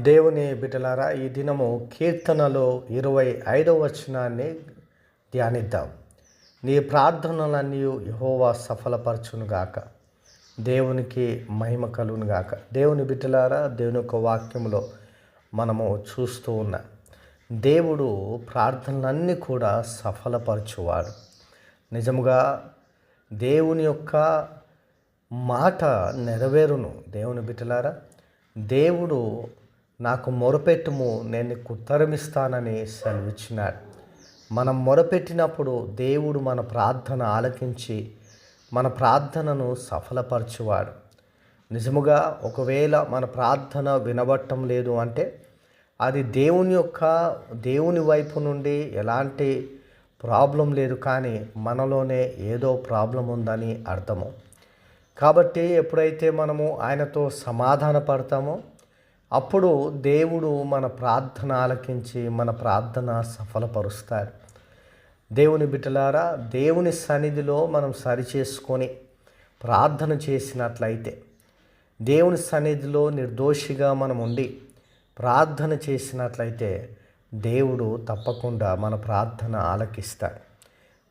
దేవుని బిడ్డలారా ఈ దినము కీర్తనలో ఇరవై ఐదవ వచనాన్ని ధ్యానిద్దాం. నీ ప్రార్థనలన్నీ యహోవా సఫలపరచునుగాక దేవునికి మహిమ కలుగునుగాక దేవుని బిడ్డలారా దేవుని యొక్క వాక్యంలో మనము చూస్తూ ఉన్నాం దేవుడు ప్రార్థనలన్నీ కూడా సఫలపరచువాడు. నిజముగా దేవుని యొక్క మాట నెరవేరును. దేవుని బిడ్డలారా దేవుడు నాకు మొరపెట్టుము నేను నీకు ఉత్తరమిస్తానని సెలవిచ్చినాడు. మనం మొరపెట్టినప్పుడు దేవుడు మన ప్రార్థన ఆలకించి మన ప్రార్థనను సఫలపరచువాడు. నిజముగా ఒకవేళ మన ప్రార్థన వినబట్టం లేదు అంటే అది దేవుని యొక్క దేవుని వైపు నుండి ఎలాంటి ప్రాబ్లం లేదు కానీ మనలోనే ఏదో ప్రాబ్లం ఉందని అర్థము. కాబట్టి ఎప్పుడైతే మనము ఆయనతో సమాధాన పడతామో అప్పుడు దేవుడు మన ప్రార్థన ఆలకించి మన ప్రార్థన సఫలపరుస్తాడు దేవుని బిడ్డలారా దేవుని సన్నిధిలో మనం సరిచేసుకొని ప్రార్థన చేసినట్లయితే దేవుని సన్నిధిలో నిర్దోషిగా మనం ఉండి ప్రార్థన చేసినట్లయితే దేవుడు తప్పకుండా మన ప్రార్థన ఆలకిస్తాడు.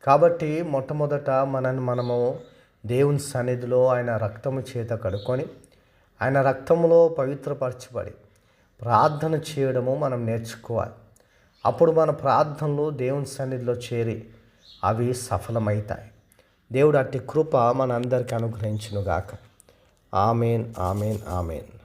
కాబట్టి మొట్టమొదట మనని మనము దేవుని సన్నిధిలో ఆయన రక్తము చేత కడుక్కొని ఆయన రక్తంలో పవిత్రపరచబడి ప్రార్థన చేయడము మనం నేర్చుకోవాలి. అప్పుడు మన ప్రార్థనలు దేవుని సన్నిధిలో చేరి అవి సఫలమవుతాయి దేవుడు అట్టి కృప మనందరికీ అనుగ్రహించునుగాక. Amen amen amen.